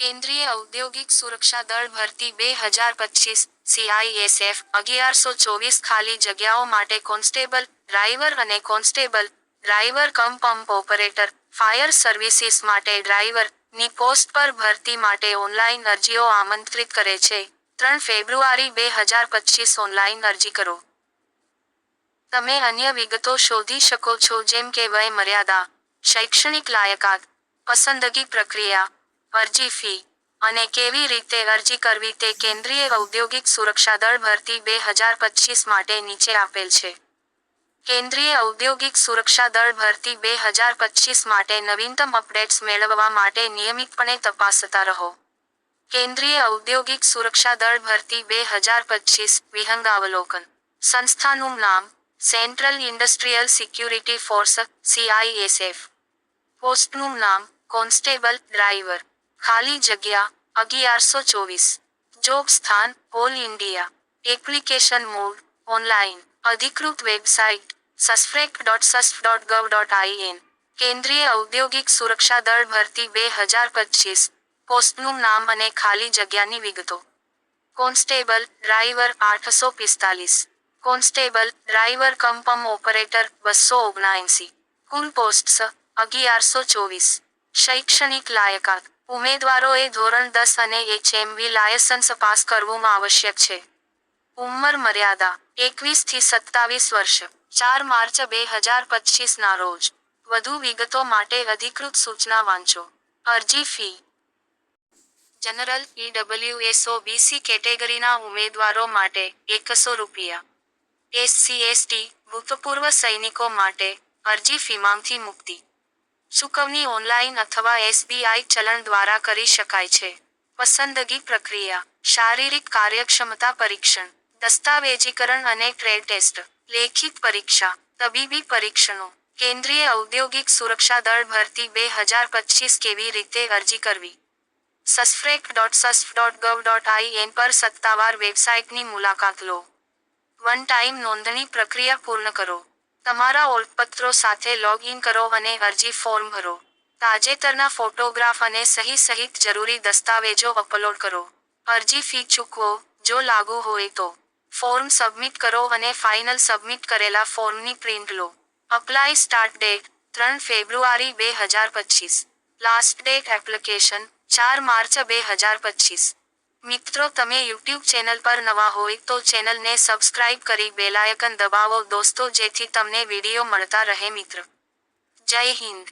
કેન્દ્રીય ઔદ્યોગિક સુરક્ષા દળ ભરતી બે હજાર પચીસ સીઆઈએસએફ અગિયારસો ચોવીસ ખાલી જગ્યાઓ માટે કોન્સ્ટેબલ, ડ્રાઈવર અને constable, driver cum pump operator, fire services માટે ડ્રાઈવરની પોસ્ટ પર ભરતી માટે ઓનલાઈન અરજીઓ આમંત્રિત કરે છે. ત્રણ ફેબ્રુઆરી બે હજાર પચીસ ઓનલાઈન અરજી કરો. તમે અન્ય વિગતો શોધી શકો છો જેમ કે વય મર્યાદા, શૈક્ષણિક લાયકાત, પસંદગી પ્રક્રિયા અરજી ફી અને કેવી રીતે અરજી કરવી તે કેન્દ્રીય ઔદ્યોગિક સુરક્ષા દળ ભરતી બે હજાર પચીસ માટે નીચે આપેલ છે. કેન્દ્રીય ઔદ્યોગિક સુરક્ષા દળ ભરતી બે હજાર પચીસ માટે નવીનતમ અપડેટ્સ મેળવવા માટે નિયમિતપણે તપાસતા રહો. કેન્દ્રીય ઔદ્યોગિક સુરક્ષા દળ ભરતી બે હજાર પચીસ વિહંગાવલોકન સંસ્થાનું નામ central industrial security force CISF પોસ્ટનું નામ કોન્સ્ટેબલ ડ્રાઈવર. ખાલી જગ્યા અગિયારસો ચોવીસ જોબ સ્થાન all India application mode online અધિકૃત website સસ્ફ્રેક dot CISF dot gov dot IN કેન્દ્રીય ઔદ્યોગિક સુરક્ષા દળ ભરતી બે હજાર પચીસ પોસ્ટનું નામ અને ખાલી જગ્યાની વિગતો કોન્સ્ટેબલ ડ્રાઈવર આઠસો પિસ્તાલીસ કોન્સ્ટેબલ ડ્રાઈવર કમ્પમ ઓપરેટર બસો ઓગણએંસી કુલ પોસ્ટ્સ અગિયારસો ચોવીસ શૈક્ષણિક લાયકાત ઉમેદવારોએ ધોરણ દસ અને એચએમવી લાયસન્સ પાસ કરવું આવશ્યક છે. ઉંમર મર્યાદા, એકવીસથી સત્તાવીસ વર્ષ, ચાર માર્ચ બે હજાર પચીસ ના રોજ. વધુ વિગતો માટે અધિકૃત સૂચના વાંચો. અરજી ફી. જનરલ ઈડબ્લ્યુએસઓ બીસી કેટેગરીના ઉમેદવારો માટે એકસો રૂપિયા. એસસી એસટી ભૂતપૂર્વ સૈનિકો માટે અરજી ફીમાંથી મુક્તિ. ચૂકવણી ઓનલાઈન અથવા એસબીઆઈ ચલણ દ્વારા કરી શકાય છે. પસંદગી પ્રક્રિયા, શારીરિક કાર્યક્ષમતા પરીક્ષણ, દસ્તાવેજીકરણ અને ટ્રેડ ટેસ્ટ, લેખિત પરીક્ષા, તબીબી પરીક્ષણો, કેન્દ્રીય ઔદ્યોગિક સુરક્ષા દળ ભરતી બે હજાર પચીસ કેવી રીતે અરજી કરવી? સસ્ફ્રેક dot CISF dot gov dot IN પર સત્તાવાર વેબસાઇટની મુલાકાત લો. વન ટાઈમ નોંધણી પ્રક્રિયા પૂર્ણ કરો. તમારા ઓળખપત્રો સાથે લોગ ઇન કરો અને અરજી ફોર્મ ભરો. તાજેતરના ફોટોગ્રાફ અને સહી સહિત જરૂરી દસ્તાવેજો અપલોડ કરો. અરજી ફી ચૂકવો, જો લાગુ હોય તો. ફોર્મ સબમિટ કરો અને ફાઇનલ સબમિટ કરેલા ફોર્મની પ્રિન્ટ લો. અપ્લાય સ્ટાર્ટ ડેટ ત્રણ ફેબ્રુઆરી બે હજાર પચીસ. લાસ્ટ ડેટ એપ્લિકેશન ચાર માર્ચ બે હજાર પચીસ. મિત્રો, તમે યુટ્યુબ ચેનલ પર નવા હોય તો ચેનલને સબસ્ક્રાઇબ કરી બેલાયકન દબાવો. દોસ્તો, જેથી તમને વીડિયો મળતા રહે મિત્ર. જય હિન્દ.